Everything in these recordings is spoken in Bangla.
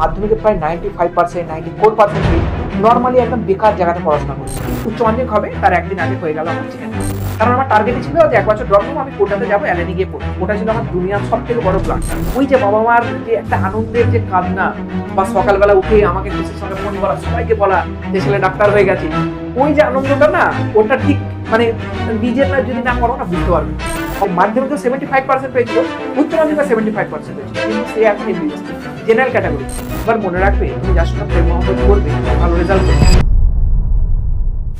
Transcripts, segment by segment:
মাধ্যমিকে প্রায় ninety five percent ninety four percent normally একদম বেকার জায়গাতে পড়াশোনা করছে। উচ্চ মাধ্যমিক হবে, তার একদিন আগে হয়ে গেল আমার চিকেন। কারণ আমার টার্গেটই ছিল যে এক বছর ড্রপ আমি কোটাতে যাব এলেনে গিয়ে পড়ব। ওটা ছিল আমার দুনিয়ার সব থেকে বড় প্ল্যান ওই যে বাবা মার যে একটা আনন্দের যে কান্না, বা সকালবেলা উঠে আমাকে খুশির সঙ্গে ফোন করা, সবাইকে বলা যে ছেলে ডাক্তার হয়ে গেছে। ওই যে আনন্দটা না, ওটা ঠিক মানে নিজের যদি না করো না, বুঝতে পারবে মাধ্যমিকে সেভেন্টি ফাইভ পার্সেন্ট পেয়েছিল উচ্চ মাধ্যমিকে seventy five percent general category এবার মনে রাখবে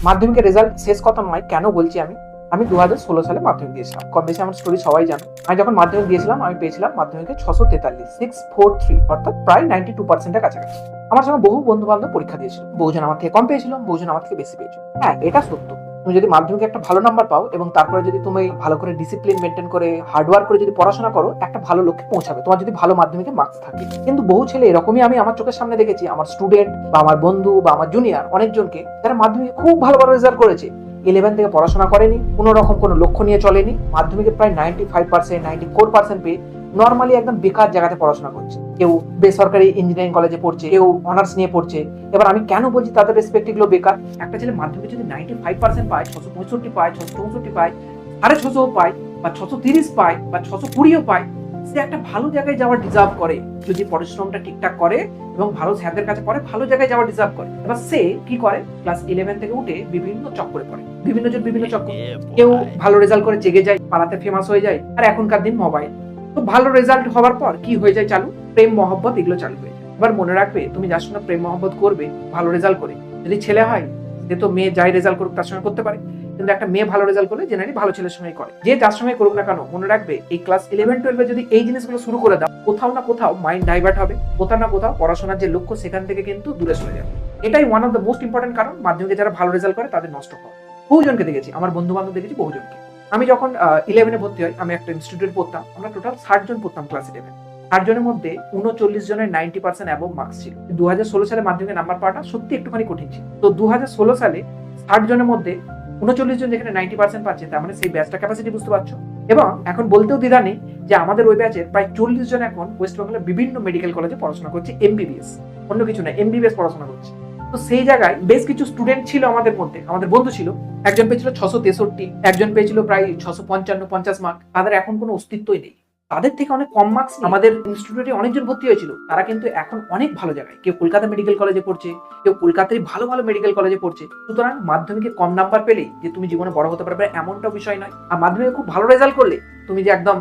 মাধ্যমিকের রেজাল্ট শেষ কথা নয়, কেন বলছি আমি? আমি দু হাজার ষোলো সালে মাধ্যমিক দিয়েছিলাম। কম বেশি আমার স্টোরি সবাই জানো। আমি যখন মাধ্যমিক দিয়েছিলাম, আমি পেয়েছিলাম মাধ্যমিকে ছশো তেতাল্লিশ সিক্স ফোর থ্রি অর্থাৎ প্রায় নাইনটি টু পার্সেন্টের কাছাকাছি। আমার সঙ্গে বহু বন্ধু বান্ধব পরীক্ষা দিয়েছিল। বহুজন আমার থেকে কম পেয়েছিল, বহুজন আমার থেকে বেশি পেয়েছিল। হ্যাঁ এটা সত্য। তুমি যদি মাধ্যমিকে একটা ভালো নাম্বার পাও এবং তারপরে যদি তুমি ভালো করে ডিসিপ্লিন মেনটেন করে হার্ডওয়ার্ক করে যদি পড়াশোনা করো, একটা ভালো লক্ষ্যে পৌঁছাবে। তোমার যদি ভালো মাধ্যমিকে মার্কস থাকে। কিন্তু বহু ছেলে এরকমই আমি আমার চোখের সামনে দেখেছি, আমার স্টুডেন্ট বা আমার বন্ধু বা আমার জুনিয়র অনেকজনকে যারা মাধ্যমিকে খুব ভালো ভালো রেজাল্ট করেছে। ইলেভেন থেকে পড়াশোনা করেনি, কোনো রকম কোনো লক্ষ্য নিয়ে চলেনি। মাধ্যমিকে প্রায় ninety five percent ninety four percent পেয়ে নর্মালি একদম বেকার জায়গাতে পড়াশোনা করছে। কেউ বেসরকারি ইঞ্জিনিয়ারিং কলেজে পড়ছে কেউ অনার্স নিয়ে পড়ছে। এবার আমি কেন বলছি তাদের রেসপেক্ট এগুলো বেকার? একটা ছেলে মাধ্যমিকে যদি নাইনটি ফাইভ পার্সেন্ট পায় ছশো পঁয়ষট্টি পায় ছশো চৌষট্টি পায় সাড়ে ছশো পায় বা ছশো তিরিশ পায় বা ছশো কুড়িও পায় সে একটা ভালো জায়গায় যাওয়ার ডিজার্ভ করে। যদি পরিশ্রমটা ঠিকঠাক করে এবং ভালো স্যারদের কাছে পড়ে ভালো জায়গায় যাওয়ার ডিজার্ভ করে। এবার সে কি করে? ক্লাস ইলেভেন থেকে উঠে বিভিন্ন চক্করে পড়ে। বিভিন্ন জন বিভিন্ন চক্কর। কেউ ভালো রেজাল্ট করে জেগে যায় পাড়াতে ফেমাস হয়ে যায় আর এখনকার দিন মোবাইল তো ভালো রেজাল্ট হওয়ার পর কি হয়ে যায় চালু? প্রেম মহব্বত এগুলো চালু হয়ে যায়। এবার মনে রাখবে, তুমি যার সঙ্গে প্রেম মহব্বত করবে, ভালো রেজাল্ট করে। যদি ছেলে হয়, সে তো মেয়ে যাই রেজাল্ট করুক তার সঙ্গে করতে পারে। কিন্তু একটা মেয়ে ভালো রেজাল্ট করলে জেনারেলি ভালো ছেলের সঙ্গে করে। যে যার সঙ্গে করুক না কেন, মনে রাখবে এই ক্লাস ইলেভেন টুয়েলভে যদি এই জিনিসগুলো শুরু করে দাও, কোথাও না কোথাও মাইন্ড ডাইভার্ট হবে। কোথাও না কোথাও পড়াশোনার যে লক্ষ্য, সেখান থেকে কিন্তু দূরে সরে যাবে। এটাই one of the most important কারণ। মাধ্যমিকে যারা ভালো রেজাল্ট করে, তাদের নষ্ট হয় বহুজনকে দেখেছি, আমার বন্ধু বান্ধব দেখেছি বহুজনকে। আমি যখন ইলেভেনে ভর্তি হই, আমি একটা ইনস্টিটিউট পড়তাম, আমরা টোটাল ষাট জন পড়তাম ক্লাস ইলেভেন ষাট জনের মধ্যে উনচল্লিশ জনের নাইনটি পার্সেন্ট অ্যাবভ মার্কস ছিল। দু হাজার ষোলো সালে মাধ্যমিকে নাম্বার পাওয়াটা সত্যি একটুখানি কঠিন ছিল। তো দু হাজার ষোলো সালে ষাট জনের মধ্যে উনচল্লিশ জন যেখানে নাইনটি পার্সেন্ট পাচ্ছে, তার মানে সেই ব্যাচটা ক্যাপাসিটি বুঝতে পারছ? এবং এখন বলতেও দ্বিধা নেই যে আমাদের ওই ব্যাচের প্রায় চল্লিশ জন এখন ওয়েস্ট বেঙ্গলের বিভিন্ন মেডিকেল কলেজে পড়াশোনা করছে এমবিবিএস অন্য কিছু না এমবিবিএস পড়াশোনা করছে। তো সেই জায়গায় বেশ কিছু স্টুডেন্ট ছিল আমাদের মধ্যে, আমাদের বন্ধু ছিল। একজন পেয়েছিল ছশো তেষট্টি, একজন পেয়েছিল প্রায় ছশো পঞ্চান্ন, পঞ্চাশ মার্ক তাদের এখন কোনো অস্তিত্বই নেই। তাদের থেকে অনেক কম মার্কস আমাদের ইনস্টিটিউটে অনেকজন ভর্তি হয়েছিল। তারা কিন্তু এখন অনেক ভালো জায়গায়। কেউ কলকাতা মেডিকেল কলেজে পড়ছে, কেউ কলকাতায় ভালো ভালো মেডিকেল কলেজে পড়ছে। সুতরাং মাধ্যমিকে কম নাম্বার পেলেই যে তুমি জীবনে বড় হতে পারবে এমনটা বিষয় নয়। আর মাধ্যমিকে খুব ভালো রেজাল্ট করলে তুমি যে একদম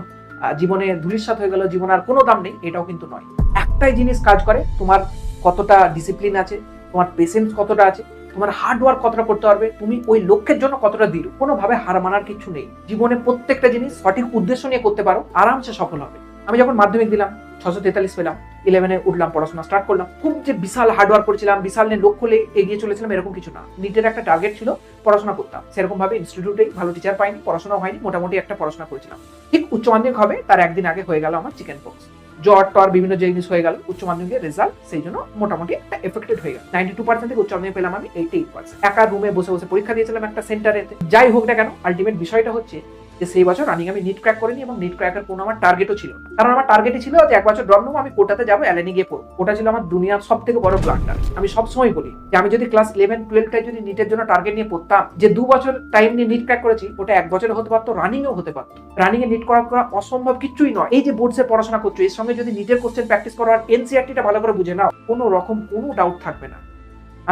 জীবনে ধুলিস্বাত হয়ে গেল, জীবনে আর কোনো দাম নেই, এটাও কিন্তু নয়। একটাই জিনিস কাজ করে, তোমার কতটা ডিসিপ্লিন আছে তোমার পেশেন্স কতটা আছে, তোমার হার্ড ওয়ার্ক কতটা করতে পারবে, তুমি ওই লক্ষ্যের জন্য কতটা দিল কোনোভাবে হার মানার কিছু নেই। জীবনে প্রত্যেকটা জিনিস সঠিক উদ্দেশ্য নিয়ে করতে পারো, আরামসে সফল হবে। আমি যখন মাধ্যমিক দিলাম, ছশো তেতাল্লিশ পেলাম ইলেভেনে উঠলাম, পড়াশোনা স্টার্ট করলাম, খুব যে বিশাল হার্ড ওয়ার্ক করেছিলাম, বিশাল নিয়ে লক্ষ্য নিয়ে এগিয়ে চলেছিলাম, এরকম কিছু না। নিজের একটা টার্গেট ছিল পড়াশোনা করতাম। সেরকম ভাবে ইনস্টিটিউটেই ভালো টিচার পাইনি পড়াশোনা হয়নি, মোটামুটি একটা পড়াশোনা করেছিলাম। ঠিক উচ্চ মাধ্যমিক হবে, তার একদিন আগে হয়ে গেল আমার চিকেন পক্স জ্বর, টর, বিভিন্ন যে জিনিস হয়ে গেল, উচ্চ মাধ্যমিকের রেজাল্ট সেই জন্য মোটামুটি একটা এফেক্টেড হয়ে গেল। নাইনটি টু পার্সেন্ট থেকে উচ্চ মাধ্যমিক পেলাম আমি এইটি এইট পার্সেন্ট একা রুমে বসে বসে পরীক্ষা দিয়েছিলাম একটা সেন্টারে যাই হোক না কেন আলটিমেট বিষয়টা হচ্ছে যে সেই বছর রানিং আমি নিট ক্র্যাক করিনি এবং নিট ক্র্যাকের কোনো আমার টার্গেটও ছিল না। কারণ আমার টার্গেটই ছিল যে এক বছর ড্রপ নেব, আমি কোটাতে যাব অ্যালেনি গিয়ে পড়ব। ওটা ছিল আমার দুনিয়ার সব থেকে বড় প্ল্যানটা আমি সবসময় বলি যে আমি যদি ক্লাস ইলেভেন টুয়েলভটায় যদি নিটের জন্য টার্গেট নিয়ে পড়তাম, যে দু বছর টাইম নিয়ে নিট ক্র্যাক করেছি, ওটা এক বছরে হতে পারতো রানিংও হতে পারতো। রানিং এ নিট করা করা অসম্ভব কিছুই নয়। এই যে বোর্ডসের পড়াশোনা করছ, এর সঙ্গে যদি নিটের কোশ্চেন প্র্যাকটিস করো, আর এনসিআরটিটা ভালো করে বুঝে নাও, কোনো রকম কোনো ডাউট থাকবে না।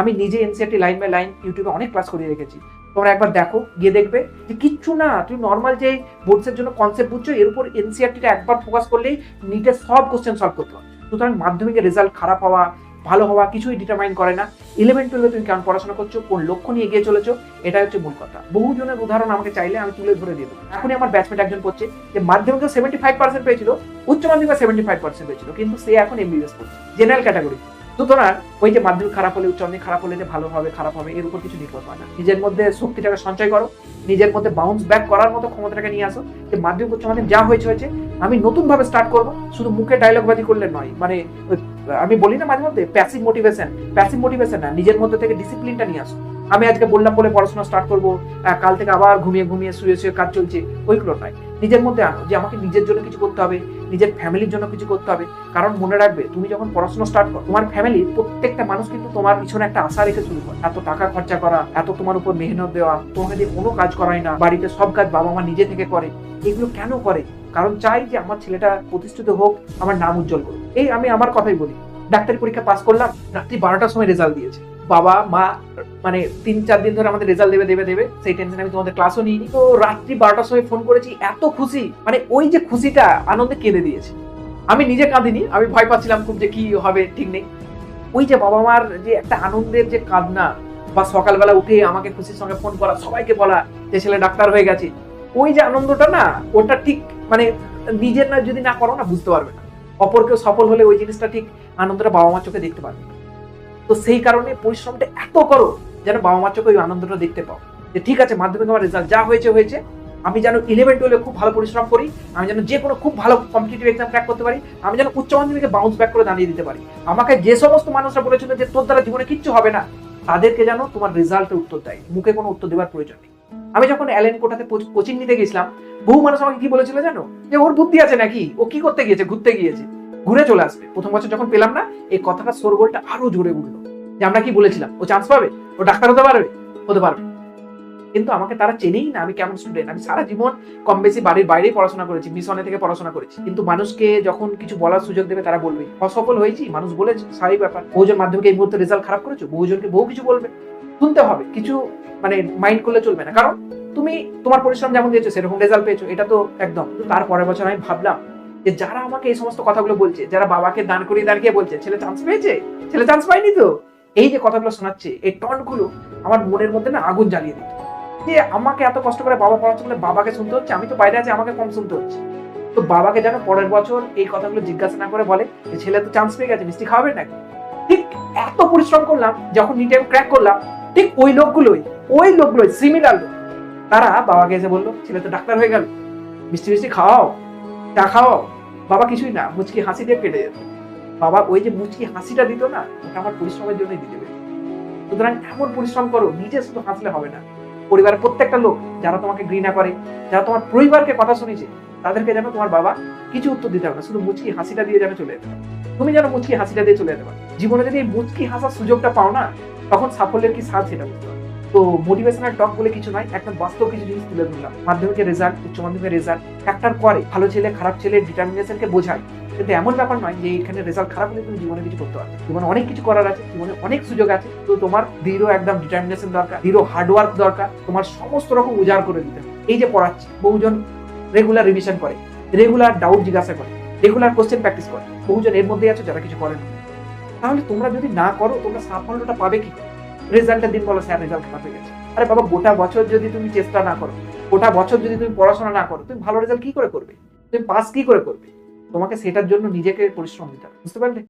আমি নিজে এনসিআরটি লাইন বাই লাইন ইউটিউবে অনেক ক্লাস করিয়ে রেখেছি। তোমরা একবার দেখো, গিয়ে দেখবে যে কিচ্ছু না, তুমি নর্মাল যে বোর্ডসের জন্য কনসেপ্ট বুঝছ, এর উপর এনসিআরটিটা একবার ফোকাস করলেই নিটের সব কোশ্চেন সলভ করতে পারো সুতরাং মাধ্যমিকের রেজাল্ট খারাপ হওয়া, ভালো হওয়া কিছুই ডিটারমাইন করে না। ইলেভেন টুয়েলভে তুমি কেমন পড়াশোনা করছ, কোন লক্ষ্য নিয়ে এগিয়ে চলেছো এটা হচ্ছে মূল কথা। বহু জনের উদাহরণ আমাকে চাইলে আমি তুলে ধরে দিয়ে দেবো। এখনই আমার ব্যাচমেট একজন পড়ছে, যে মাধ্যমিকে সেভেন্টি ফাইভ পার্সেন্ট পেয়েছিল, উচ্চ মাধ্যমিকে সেভেন্টি ফাইভ পার্সেন্ট পেয়েছিল, কিন্তু সে এখন এমবিবিএস পড়ছে জেনারেল ক্যাটাগরি সুতরাং ওই যে মাধ্যমিক খারাপ হলে, উচ্চ খারাপ হলে যে ভালো হবে, খারাপ হবে, এর উপর কিছু নির্ভর করে না। নিজের মধ্যে শক্তিটাকে সঞ্চয় করো, নিজের মধ্যে বাউন্স ব্যাক করার মতো ক্ষমতাটাকে নিয়ে আসো, যে মাধ্যমিক, উচ্চ মাধ্যমিক যা হয়েছে হয়েছে, আমি নতুন ভাবে স্টার্ট করব, শুধু মুখে ডায়লগ বাজি করলে নয় মানে আমি বলি না মাঝে মধ্যে প্যাসিভ মোটিভেশন প্যাসিভ মোটিভেশন না, নিজের মধ্যে থেকে ডিসিপ্লিনটা নিয়ে আসো। আমি আজকে বললাম বলে পড়াশোনা স্টার্ট করব কাল থেকে আবার ঘুমিয়ে ঘুমিয়ে শুয়ে শুয়ে কাজ চলছে, ওইগুলো নয়। নিজের মধ্যে আনো, যে আমাকে নিজের জন্য কিছু করতে হবে নিজের ফ্যামিলির জন্য কিছু করতে হবে। কারণ মনে রাখবে, তুমি যখন পড়াশোনা স্টার্ট করো, তোমার ফ্যামিলি প্রত্যেকটা মানুষ কিন্তু তোমার পিছনে একটা আশা রেখে শুরু করে। এত টাকা খরচা করা, এত তোমার উপর মেহনত দেওয়া, তোমাকে দিয়ে কোনো কাজ করায় না, বাড়িতে সব কাজ বাবা মা নিজে থেকে করে, এগুলো কেন করে? কারণ চাই যে আমার ছেলেটা প্রতিষ্ঠিত হোক, আমার নাম উজ্জ্বল করুক। এই আমি আমার কথাই বলি। ডাক্তারি পরীক্ষা পাস করলাম, রাত্রি বারোটার সময় রেজাল্ট দিয়েছে। বাবা, মা মানে তিন, চার দিন ধরে আমাদের রেজাল্ট দেবে দেবে দেবে, সেই টেনশন আমি তোমাদের ক্লাসও নিইনি। তো রাত্রি বারোটার সময় ফোন করেছি, এত খুশি মানে ওই যে খুশিটা আনন্দে কেঁদে দিয়েছে। আমি নিজে কাঁদিনি, আমি ভয় পাচ্ছিলাম খুব যে কি হবে, ঠিক নেই। ওই যে বাবা মার যে একটা আনন্দের যে কাঁদনা বা সকালবেলা উঠে আমাকে খুশির সঙ্গে ফোন করা, সবাইকে বলা যে ছেলে ডাক্তার হয়ে গেছে, ওই যে আনন্দটা না, ওটা ঠিক মানে নিজের না যদি না করো না, বুঝতে পারবে না। অপরকেও সফল হলে ওই জিনিসটা ঠিক, আনন্দটা বাবা মার চোখে দেখতে পারবে। তো সেই কারণে পরিশ্রমটা এত করো যেন বাবা মার চোখে ওই আনন্দটা দেখতে পাও। যে ঠিক আছে, মাধ্যমিক আমার রেজাল্ট যা হয়েছে হয়েছে। আমি যেন ইলেভেন টুয়েলভে খুব ভালো পরিশ্রম করি, আমি যেন যে কোনো খুব ভালো কম্পিটিটিভ এক্সাম ক্র্যাক করতে পারি, আমি যেন উচ্চ মাধ্যমিকে বাউন্স ব্যাক করে দাঁড়িয়ে দিতে পারি। আমাকে যে সমস্ত মানুষরা বলেছিল যে তোর দ্বারা জীবনে কিচ্ছু হবে না, তাদেরকে যেন তোমার রেজাল্টের উত্তর দেয়। মুখে কোনো উত্তর দেওয়ার প্রয়োজন নেই। আমি যখন অ্যালেন কোটাতে কোচিং নিতে গেছিলাম, বহু মানুষ আমাকে কি বলেছিল জানো? যে ওর বুদ্ধি আছে নাকি? ও কি করতে গিয়েছে? ঘুরতে গিয়েছে। ঘুরে চলে আসবে। প্রথম বছর যখন পেলাম না, এই কথাটা সরগোলটা আরও জোরে উঠল। যে আমরা কি বলেছিলাম? ও চান্স পাবে? ও ডাক্তার হতে পারবে? হতে পারবে। কিন্তু আমাকে তারা চেনেই না, আমি কেমন স্টুডেন্ট আমি সারা জীবন কম বেশি বাড়ির বাইরেই পড়াশোনা করেছি মিশনে থেকে পড়াশোনা করেছি। কিন্তু মানুষকে যখন কিছু বলার সুযোগ দেবে, তারা বলবে, অসফল হয়েছি? মানুষ বলেছে, স্বাভাবিক ব্যাপার। বহুজন মাধ্যমিক এই মুহূর্তে রেজাল্ট খারাপ করেছ? বহুজনকে বহু কিছু বলবে। শুনতে হবে। কিছু মানে মাইন্ড করলে চলবে না। কারণ তুমি তোমার পরিশ্রম যেমন দিয়েছ, সেরকম রেজাল্ট পেয়েছ। এটা তো একদম। কিন্তু তার পরের বছর আমি ভাবলাম যে যারা আমাকে এই সমস্ত কথাগুলো বলছে, যারা বাবাকে দান করিয়ে দাঁড়িয়ে বলছে, ছেলে চান্স পেয়েছে? ছেলে চান্স পায়নি তো? এই যে কথাগুলো শোনাচ্ছে, এই টনগুলো আমার মনের মধ্যে না আগুন জ্বালিয়ে দিত যে আমাকে এত কষ্ট করে বাবা পড়াচ্ছে বলে বাবাকে শুনতে হচ্ছে, আমি তো বাইরে আছি, আমাকে কম শুনতে হচ্ছে। তো বাবাকে যেন পরের বছর এই কথাগুলো জিজ্ঞাসা না করে বলে, যে ছেলে তো চান্স পেয়ে গেছে, মিষ্টি খাওয়াবে নাকি? ঠিক এত পরিশ্রম করলাম, যখন নিটে ক্র্যাক করলাম, ঠিক ওই লোকগুলোই ওই লোকগুলোই সিমিলার লোক, তারা বাবাকে এসে বলল, ছেলে তো ডাক্তার হয়ে গেল, মিষ্টি মিষ্টি খাওয়াও, চা খাওয়াও। বাবা কিছুই না, মুচকি হাসি দিয়ে কেটে যেত। বাবা ওই যে মুচকি হাসিটা দিত না, ওটা আমার পরিশ্রমের জন্যই দিতে পেরে সুতরাং এমন পরিশ্রম করো, নিজে শুধু হাসলে হবে না। পরিবারের প্রত্যেকটা লোক যারা তোমাকে ঘৃণা করে, যারা তোমার পরিবারকে কথা শুনেছে, তাদেরকে যেন তোমার বাবা কিছু উত্তর দিতে হবে না, শুধু মুচকি হাসিটা দিয়ে যেন চলে যেতে তুমি যেন মুচকি হাসিটা দিয়ে চলে যেতে পারো। জীবনে যদি এই মুচকি হাসার সুযোগটা পাও না, তখন সাফল্যের কি স্বাদ সেটা বুঝতে তো মোটিভেশনাল টক বলে কিছু নয় একদম বাস্তব কিছু জিনিস তুলে ধরলাম। মাধ্যমিকের রেজাল্ট উচ্চ মাধ্যমিকের রেজাল্ট ফ্যাক্টর করে ভালো ছেলে, খারাপ ছেলে ডিটারমিনেশনকে বোঝায়। কিন্তু এমন ব্যাপার নয় যে এখানে রেজাল্ট খারাপ হলে তুমি জীবনে কিছু করতে পারবে জীবনে অনেক কিছু করার আছে, জীবনে অনেক সুযোগ আছে। তো তোমার দৃঢ় একদম ডিটারমিনেশন দরকার, দৃঢ় হার্ডওয়ার্ক দরকার। তোমার সমস্ত রকম উজাড় করে দিতে এই যে পড়াচ্ছে, বহুজন রেগুলার রিভিশন করে রেগুলার ডাউট জিজ্ঞাসা করে রেগুলার কোশ্চেন প্র্যাকটিস করে। বহুজন এর মধ্যেই আছে যারা কিছু করে না তাহলে তোমরা যদি না করো, তোমরা সাফল্যটা পাবে কি রেজাল্টের দিন বলো স্যার রেজাল্ট খারাপ হয়ে গেছে। আরে বাবা, গোটা বছর যদি তুমি চেষ্টা না করো, গোটা বছর যদি তুমি পড়াশোনা না করো, তুমি ভালো রেজাল্ট কি করে করবে? তুমি পাস কি করে করবে? তোমাকে সেটার জন্য নিজেকে পরিশ্রম দিতে হবে, বুঝতে পারলে?